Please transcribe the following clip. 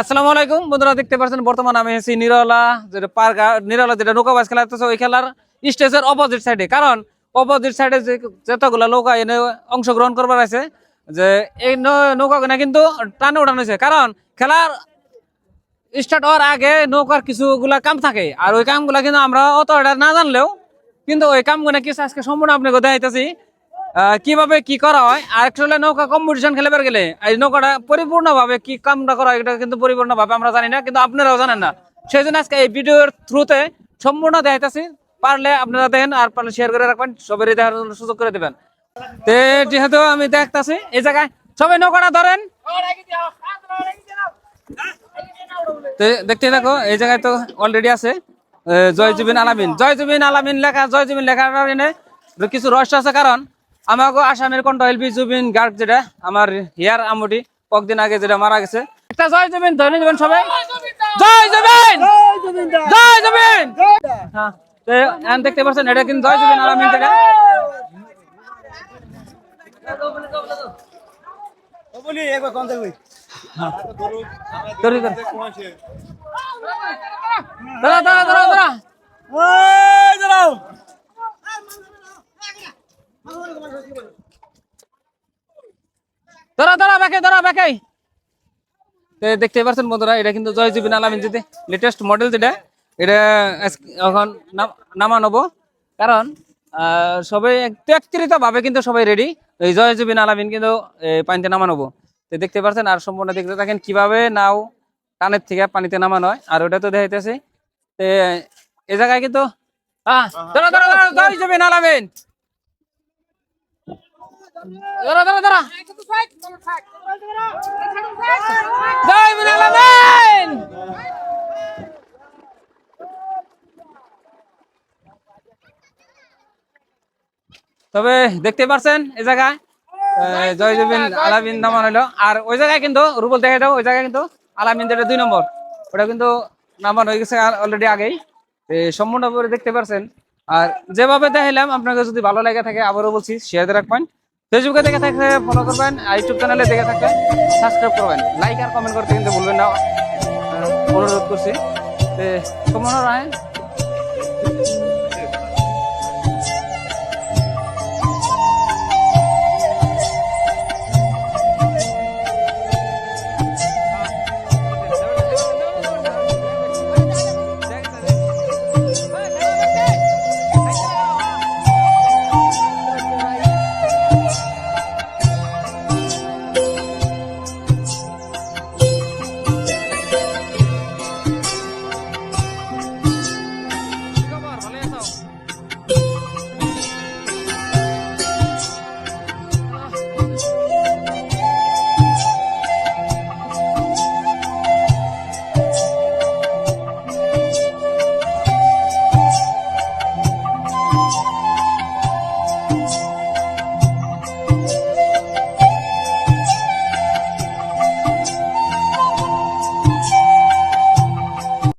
আসসালামু আলাইকুম। বন্ধুরা দেখতে পাচ্ছেন, বর্তমান আমি আছি নিরলা, যেটা পার্ক নিরলা যেটা নৌকাবাজ খেলা হচ্ছে ওই খেলার স্টেজের অপোজিট সাইডে কারণ অপোজিট সাইডে যে যতগুলো নৌকা এনে অংশগ্রহণ করবার আছে, যে এই নৌকাগুলো কিন্তু টানে উঠানো হয়েছে। কারণ খেলার স্টার্ট হওয়ার আগে নৌকার কিছুগুলা কাম থাকে, আর ওই কামগুলা কিন্তু আমরা অত এটা না জানলেও, কিন্তু ওই কামগুলো কিছু আজকে সম্পূর্ণ আপনাকে দেখাইতেছি। কীভাবে কি করা হয়? আর একচুয়ালি নৌকা কম্পিটিশন খেলবার গেলে। এই নৌকাটা পরিপূর্ণভাবে কি কামটা করা হয়, এটা কিন্তু পরিপূর্ণভাবে আমরা জানি না, কিন্তু আপনারাও জানেন না। সেই জন্য আজকে এই ভিডিওর থ্রুতে সম্পূর্ণ দেখাইতেছি। পারলে আপনারা দেখেন, আর পারলে শেয়ার করে রাখবেন, সবারই দেখার সুযোগ করে দেবেন। তে যেহেতু আমি দেখতাছি, এই জায়গায় সবাই নৌকাটা ধরেন। দেখতে দেখো এই জায়গায় তো অলরেডি আছে। জয় জুবিন আলামিন। জয় জুবিন আলামিন লেখা জয় জুবিন কারণে কিছু রহস্য আছে, কারণ আমাকে আসামের কণ্ঠ এলপি জুবিন গার্গ যেটা, আমার হিয়ার আমুটি, কয়েকদিন আগে যেটা মারা গেছে। একটা জয় জুবিন ধরে নেবেন সবাই। জয় জুবিন! জয় জুবিন! হ্যাঁ দেখতে পাচ্ছেন, এটা কিন্তু জয় জুবিন আলামিন যেটা। দাঁড়া দাঁড়া দাঁড়া দাঁড়া দাঁড়া ব্যাকে দাঁড়া ব্যাকে দেখতে পাচ্ছেন বন্ধুরা, এটা কিন্তু জয় জুবিন আলামিন যেতে লেটেস্ট মডেল যেটা, এটা এখন নাম- নামানোবো। কারণ সবাই ভাবে কিন্তু সবাই রেডি এই জয় জুবিন আলামিন কিন্তু পানিতে নামানোবো। তো, দেখতে পাচ্ছেন আর সম্পূর্ণ দেখতে থাকেন কীভাবে নাও টানের থেকে পানিতে নামানো হয়, আর ওটা তো দেখাইতেছে। তো এই জায়গায় কিন্তু দাঁড়া জয় জুবিন আলামিন। দাঁড়া দাঁড়া জয় তবে দেখতে পারছেন এই জায়গায় জয় জুবিন আলামিন নামান হইল আর ওই জায়গায় কিন্তু রুবল দেখে দাও ওই জায়গায় কিন্তু আলামিন যেটা দুই নম্বর ওটা কিন্তু নামান হয়ে গেছে অলরেডি আগেই। এ, সম্পূর্ণভাবে দেখতে পারছেন। আর যেভাবে দেখাইলাম আপনাকে যদি ভালো লাগে থাকে আবারও বলছি শেয়ার দিয়ে রাখবেন ফেসবুকে দেখে থাকলে ফলো করবেন ইউটিউব চ্যানেলে দেখে থাকলে সাবস্ক্রাইব করবেন। লাইক আর কমেন্ট করতে কিন্তু ভুলবেন না। অনুরোধ করছি। সময় রায়।